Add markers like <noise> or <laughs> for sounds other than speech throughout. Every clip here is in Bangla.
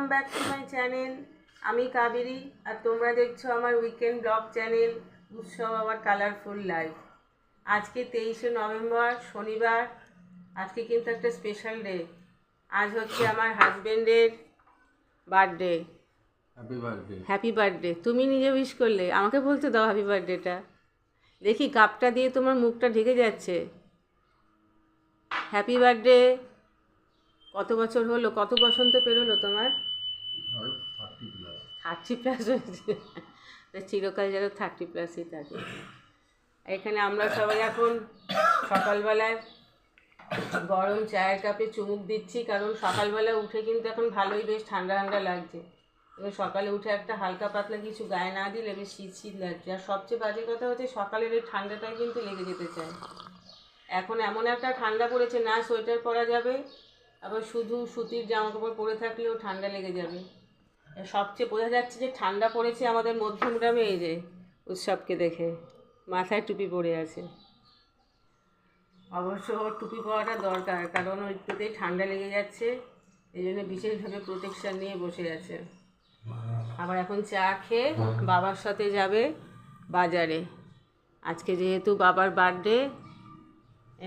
Welcome back to my channel আমি কাবেরি আর তোমরা দেখছ আমার উইকেন্ড ব্লগ চ্যানেল উৎসব আমার কালারফুল লাইফ আজকে তেইশে নভেম্বর শনিবার আজকে কিন্তু একটা স্পেশাল ডে আজ হচ্ছে আমার হাজবেন্ডের birthday happy birthday happy birthday তুমি নিজে উইশ করলে আমাকে বলতে দাও হ্যাপি বার্থডেটা দেখি কাপটা দিয়ে তোমার মুখটা ঢেকে যাচ্ছে। হ্যাপি বার্থডে কত বছর হলো কত বসন্ত পেরোলো তোমার? থার্টি প্লাস হয়েছে। চিরকাল যেন থার্টি প্লাসই থাকে। এখানে আমরা সবাই এখন সকালবেলায় গরম চায়ের কাপে চুমুক দিচ্ছি, কারণ সকালবেলা উঠে কিন্তু এখন ভালোই বেশ ঠান্ডা ঠান্ডা লাগছে। এবার সকালে উঠে একটা হালকা পাতলা কিছু গায়ে না দিলে বেশ শীত শীত লাগছে। আর সবচেয়ে বাজে কথা হচ্ছে সকালের এই ঠান্ডাটাই কিন্তু লেগে যেতে চায়। এখন এমন একটা ঠান্ডা পড়েছে, না সোয়েটার পরা যাবে আবার শুধু সুতির জামা কাপড় পরে থাকলেও ঠান্ডা লেগে যাবে। সবচেয়ে বোঝা যাচ্ছে যে ঠান্ডা পড়েছে আমাদের মধ্যমগ্রামে এই যে উৎসবকে দেখে। মাথায় টুপি পরে আছে। অবশ্য টুপি পরাটা দরকার, কারণ একটুতেই ঠান্ডা লেগে যাচ্ছে, এই জন্য বিশেষভাবে প্রোটেকশান নিয়ে বসে আছে। আবার এখন চা খেয়ে বাবার সাথে যাবে বাজারে। আজকে যেহেতু বাবার বার্থডে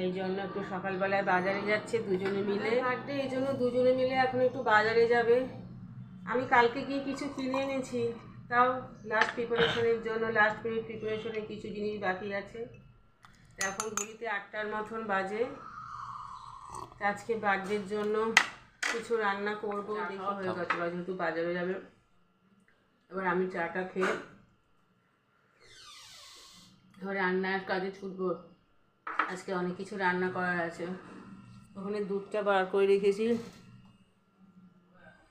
এই জন্য একটু সকালবেলায় বাজারে যাচ্ছে দুজনে মিলে। বার্থডে এই জন্য দুজনে মিলে এখন একটু বাজারে যাবে। আমি কালকে গিয়ে কিছু কিনে এনেছি তাও লাস্ট প্রিপারেশনের জন্য লাস্ট মিনিট প্রিপারেশনে কিছু জিনিস বাকি আছে। এখন ঘড়িতে আটটার মতন বাজে। আজকে বার্থডের জন্য কিছু রান্না করব দেখি হয়ে গেছে বা যেহেতু বাজারে যাবে। এবার আমি চাটা খেয়ে এবার রান্নার কাজে ছুটবো। আজকে অনেক কিছু রান্না করার আছে। ওখানে দুধটা বার করে রেখেছি।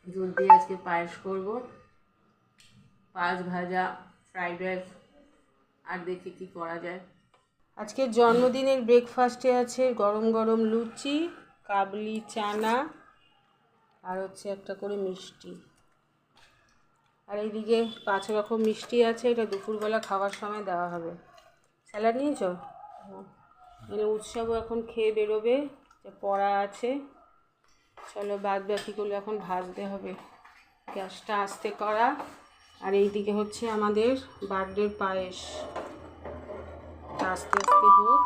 দুধ দিয়ে আজকে পায়েস করব। পায়েস ভাজা ফ্রাইড রাইস আর দেখি কি করা যায়। আজকে জন্মদিনের ব্রেকফাস্টে আছে গরম গরম লুচি কাবলি চানা আর হচ্ছে একটা করে মিষ্টি। আর এইদিকে পাঁচ রকম মিষ্টি আছে এটা দুপুরবেলা খাওয়ার সময় দেওয়া হবে। স্যালাড নিয়েছো? মানে উৎসবও এখন খেয়ে বেরোবে পড়া আছে। চলো বাদ বাকিগুলো এখন ভাজতে হবে। গ্যাসটা আস্তে করা। আর এইদিকে হচ্ছে আমাদের বার্থডের পায়েস। আস্তে আস্তে হোক।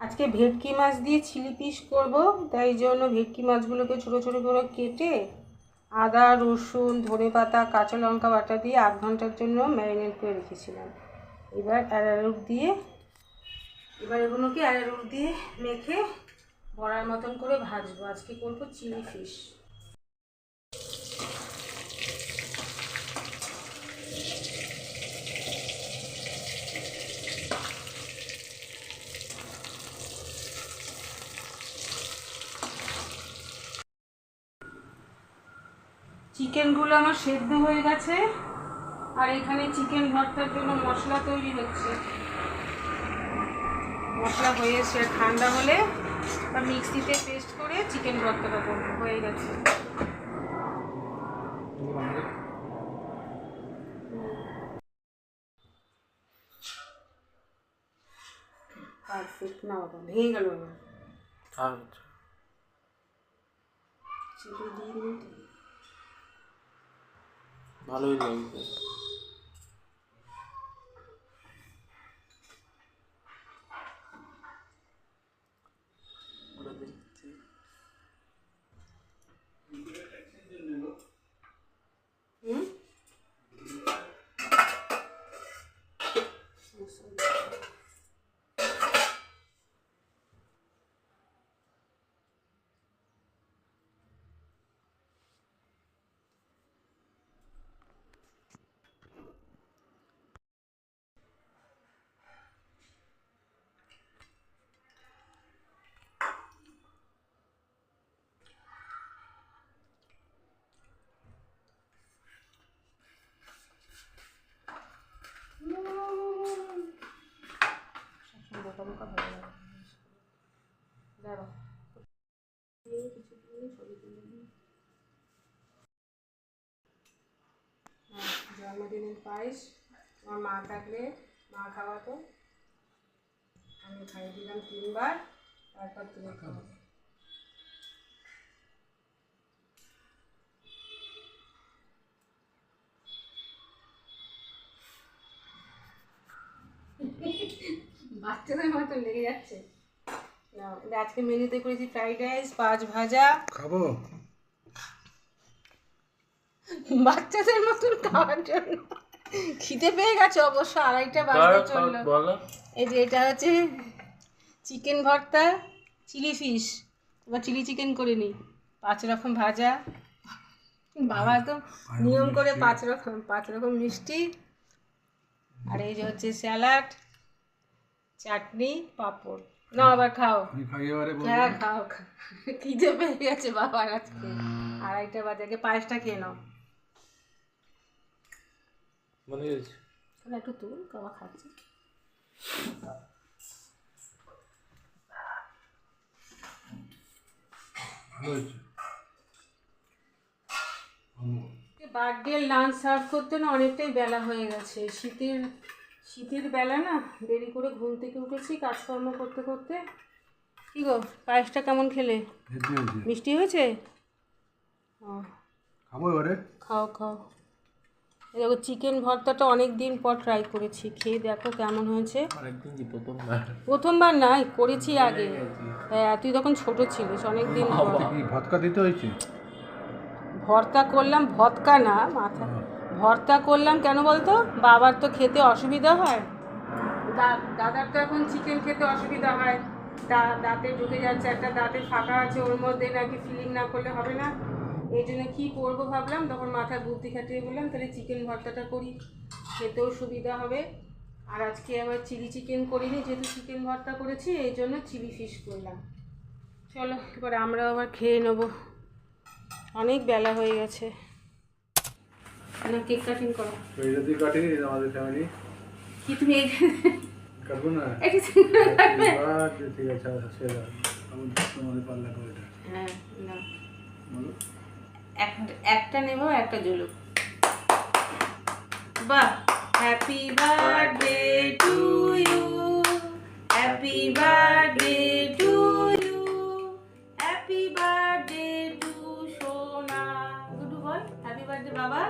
আজকে ভেটকি মাছ দিয়ে চিলি পিস করব, তাই জন্য ভেটকি মাছগুলোকে ছোটো ছোটো করে কেটে আদা, রসুন ধনে পাতা কাঁচা লঙ্কা বাটা দিয়ে আধ ঘণ্টার জন্য ম্যারিনেট করে রেখেছিলাম। এবার অ্যারারুট দিয়ে, এবার এগুলোকে অ্যারারুট দিয়ে মেখে বড়ার মতন করে ভাজবো। আজকে করব চিলি ফিশ। চিকেনগুলো আমার সেদ্ধ হয়ে গেছে। আর এখানে চিকেন ভর্তার জন্য মশলা তৈরি হচ্ছে। মশলা হয়ে এসে ঠান্ডা হলে বা মিক্সিতে পেস্ট করে চিকেন ভর্তাটা করব হয়ে গেছে। পারফেক্ট না বাবা ভেঙে গেল চিলি দিয়ে? ভালোই লাগবে হুম বোকা বোকা ভালো লাগে দাঁড়াও কিছু দিন ছবি তুলে নিই। হ্যাঁ, জন্মদিনের পায়েস, আমার মা থাকলে মা খাওয়াতো। আমি খাইয়ে দিলাম তিনবার, তারপর তুমি খাও। বাচ্চাদের মতো লেগে যাচ্ছে। আজকে মেনুতে করেছি ফ্রাইড রাইস, পাঁচ ভাজা। খাব? বাচ্চাদের মতন খাওয়ার জন্য। খিদে পেয়ে গেছে অবশ্য আড়াইটা বাজতে চলল। এই যে এটা হচ্ছে চিকেন ভর্তা চিলি ফিশ। বা চিলি চিকেন করে নিই। পাঁচ রকম ভাজা। বাবা তো নিয়ম করে পাঁচ রকম পাঁচ রকম মিষ্টি। আর এই যে হচ্ছে স্যালাড চাটনি পাঁপড়। না আবার খাও। হ্যাঁ খাও খাও। খিদে পেয়ে গেছে বাবার আজকে। আড়াইটা বাজে। আগে পায়েসটা খেয়ে নাও। মনে গেছে একটু তুল বাবা খাচ্ছে। বার্থডে লাঞ্চ সার্ভ করতে না অনেকটাই বেলা হয়ে গেছে। শীতের শীতের বেলা না দেরি করে ঘুম থেকে উঠেছি কাজকর্ম করতে করতে। কি গো পায়েসটা কেমন খেলে? মিষ্টি হয়েছে? ও খাব এবারে? খাও খাও। দেখো চিকেন ভর্তাটা অনেক দিন পর ট্রাই করেছি। খেয়ে দেখো কেমন হয়েছে। প্রথমবার। না করেছি আগে। হ্যাঁ তুই তখন ছোট ছিলিস অনেক দিন ভদকা দিতে হয়েছে? ভর্তা করলাম ভৎকা না মাথা। ভর্তা করলাম কেন বলতো? বাবার তো খেতে অসুবিধা হয়। দা- দাদার তো এখন চিকেন খেতে অসুবিধা হয়। দাঁতে ঢুকে যাচ্ছে একটা দাঁতে ফাঁকা আছে ওর মধ্যে নাকি ফিলিং না করলে হবে না। এই জন্য কী করব ভাবলাম তখন মাথায় বুদ্ধি খাটিয়ে বললাম তাহলে চিকেন ভর্তাটা করি খেতেও সুবিধা হবে। আর আজকে আবার চিলি চিকেন করিনি যেহেতু চিকেন ভর্তা করেছি এই জন্য চিলি ফিশ করলাম। চলো এবার আমরা আবার খেয়ে নেব। অনেক বেলা হয়ে গেছে। না কেক কাটিং করো। আমাদের ফ্যামিলি কি তুমি কাটবো না? <laughs> ঠিক আছে আচ্ছা আমি তোমাদের পাল্লা করে হ্যাঁ না। বলো। একটা একটা নেব একটা জ্বলুক বাহ! Happy birthday to you happy birthday to you happy birthday to সোনা গুডু বল হ্যাপি বার্থডে বাবা।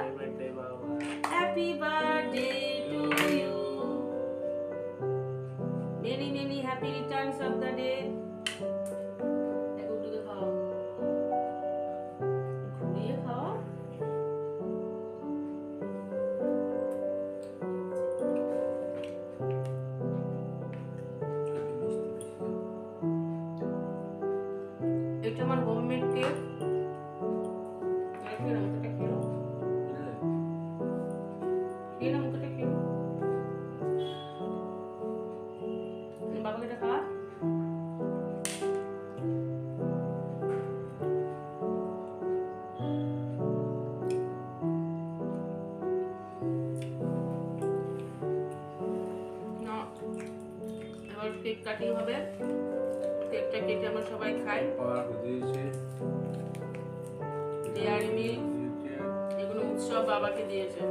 Happy birthday to you many many happy returns of the day বাবাকে এটা খাওয়া কেক কাটিং হবে। কেকটা কেটে আমরা সবাই খাই। ডেয়ারি মিল্ক এগুলো উৎসব বাবাকে দিয়েছে।